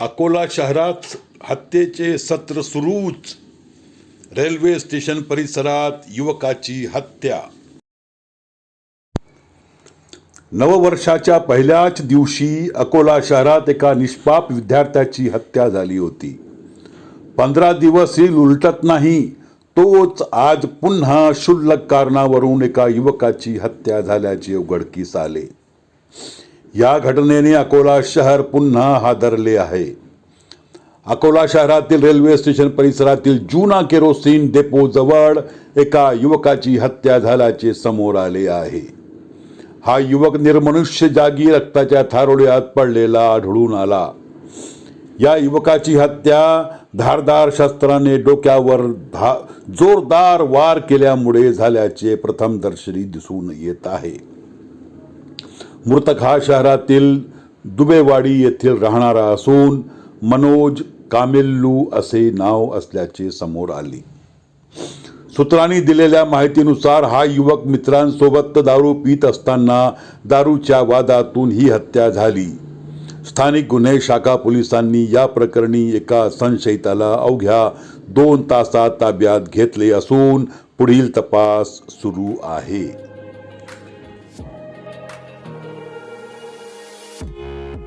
अकोला शहरात हत्येचे सत्र सुरूच. रेल्वे स्टेशन परिसरात युवकाची हत्या. नववर्षाच्या पहिल्याच दिवशी अकोला शहरात एका निष्पाप विद्यार्थ्याची हत्या झाली होती. पंधरा दिवस ही उलटत नाही तोच आज पुन्हा क्षुल्लक कारणावरून एका युवकाची हत्या झाल्याचे उघडकीस आले. या घटनेने अकोला शहर पुन्हा हादरले आहे. अकोला शहरातील रेल्वे स्टेशन परिसरातील जुना केरोसिन डेपो जवळ एका युवकाची हत्या झाल्याचे समोर आले आहे. हा युवक निर्मनुष्य जागी रक्ताच्या थारोड्यात पडलेला आढळून आला. या युवकाची हत्या धारदार शस्त्राने डोक्यावर धा जोरदार वार केल्यामुळे झाल्याचे प्रथमदर्शनी दिसून येत आहे. मृतक हा शहरातील दुबेवाडी येथील राहणारा असून मनोज कामेल्लू असे नाव असल्याचे समोर आले. सूत्रांनी दिलेल्या माहितीनुसार हा युवक मित्रांसोबत दारू पित असताना दारूच्या वादातून ही हत्या झाली. स्थानिक गुन्हे शाखा पोलिसांनी या प्रकरणी एका संशयिताला अवघ्या दोन तासात ताब्यात घेतले असून पुढील तपास सुरू आहे. you